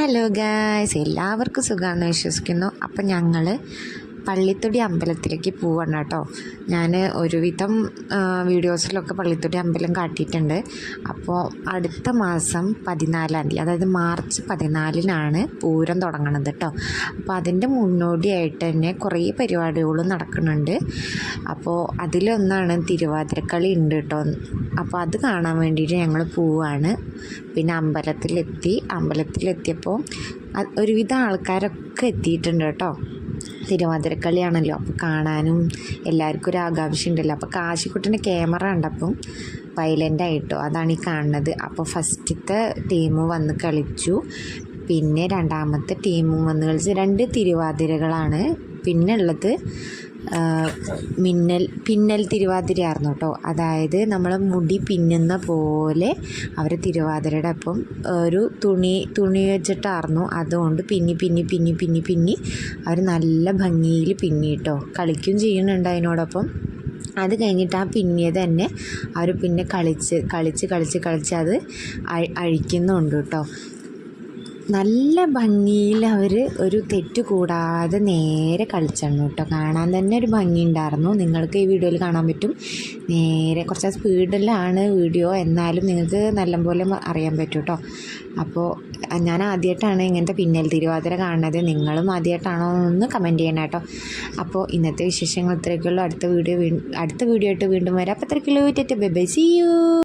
Hello guys എല്ലാവർക്കും സുഖമാണെന്ന് വിശ്വസിക്കുന്നു. അപ്പം ഞങ്ങൾ പള്ളിത്തൊടി അമ്പലത്തിലേക്ക് പോവാണ് കേട്ടോ. ഞാൻ ഒരുവിധം വീഡിയോസിലൊക്കെ പള്ളിത്തൊടി അമ്പലം കാട്ടിയിട്ടുണ്ട്. അപ്പോൾ അടുത്ത മാസം പതിനാലാം തീയതി അതായത് മാർച്ച് പതിനാലിനാണ് പൂരം തുടങ്ങണത് കേട്ടോ. അപ്പോൾ അതിന്റെ മുന്നോടിയായിട്ട് തന്നെ കുറേ പരിപാടികളും നടക്കുന്നുണ്ട്. അപ്പോൾ അതിലൊന്നാണ് തിരുവാതിരക്കളി ഉണ്ട് കേട്ടോ. അപ്പോൾ അത് കാണാൻ വേണ്ടിയിട്ട് ഞങ്ങൾ പോവാണ്. പിന്നെ അമ്പലത്തിലെത്തി അമ്പലത്തിലെത്തിയപ്പോൾ ഒരുവിധം ആൾക്കാരൊക്കെ എത്തിയിട്ടുണ്ട് കേട്ടോ. തിരുവാതിരക്കളിയാണല്ലോ അപ്പോൾ കാണാനും എല്ലാവർക്കും ഒരു ആകാംക്ഷ ഉണ്ടല്ലോ അപ്പോൾ കാശിക്കുട്ടന്റെ ക്യാമറ ഉണ്ടപ്പം വയലന്റ് ആയിട്ടോ അതാണ് ഈ കാണുന്നത്. അപ്പോൾ ഫസ്റ്റത്തെ ടീം വന്ന് കളിച്ചു. പിന്നെ രണ്ടാമത്തെ ടീമും വന്ന് കളിച്ചു രണ്ട് തിരുവാതിരകളാണ്. പിന്നെ ഉള്ളത് മിന്നൽ പിന്നൽ തിരുവാതിരയായിരുന്നു കേട്ടോ. അതായത് നമ്മൾ മുടി പിന്നുന്ന പോലെ അവർ തിരുവാതിരയുടെ ഒപ്പം ഒരു തുണി തുണി വെച്ചിട്ടായിരുന്നു. അതുകൊണ്ട് പിന്നി പിന്നി പിന്നി പിന്നി പിന്നി അവർ നല്ല ഭംഗിയിൽ പിന്നി കേട്ടോ. കളിക്കും ചെയ്യുന്നുണ്ട് അതിനോടൊപ്പം. അത് കഴിഞ്ഞിട്ട് ആ പിന്നിയത് തന്നെ അവർ പിന്നെ കളിച്ച് കളിച്ച് കളിച്ച് കളിച്ച് അത് അഴിക്കുന്നുണ്ട് കേട്ടോ. നല്ല ഭംഗിയിൽ അവർ ഒരു തെറ്റ് കൂടാതെ നേരെ കളിച്ചിരുന്നു കേട്ടോ കാണാൻ തന്നെ ഒരു ഭംഗി ഉണ്ടായിരുന്നു നിങ്ങൾക്ക് ഈ വീഡിയോയിൽ കാണാൻ പറ്റും. നേരെ കുറച്ച് സ്പീഡിലാണ് വീഡിയോ. എന്നാലും നിങ്ങൾക്ക് നല്ലപോലെ അറിയാൻ പറ്റും കേട്ടോ അപ്പോൾ ഞാൻ ആദ്യമായിട്ടാണ് ഇങ്ങനത്തെ പിന്നൽ തിരുവാതിര കാണുന്നത് നിങ്ങളും ആദ്യമായിട്ടാണോ എന്ന് കമന്റ് ചെയ്യണം കേട്ടോ അപ്പോൾ ഇന്നത്തെ വിശേഷങ്ങൾ ഇത്രയൊക്കെയുള്ളൂ. അടുത്ത വീഡിയോ അടുത്ത വീഡിയോ ആയിട്ട് വീണ്ടും വരാം. അപ്പോൾ ഇത്രയ്ക്കുള്ളൂ ബൈ ബൈ. See you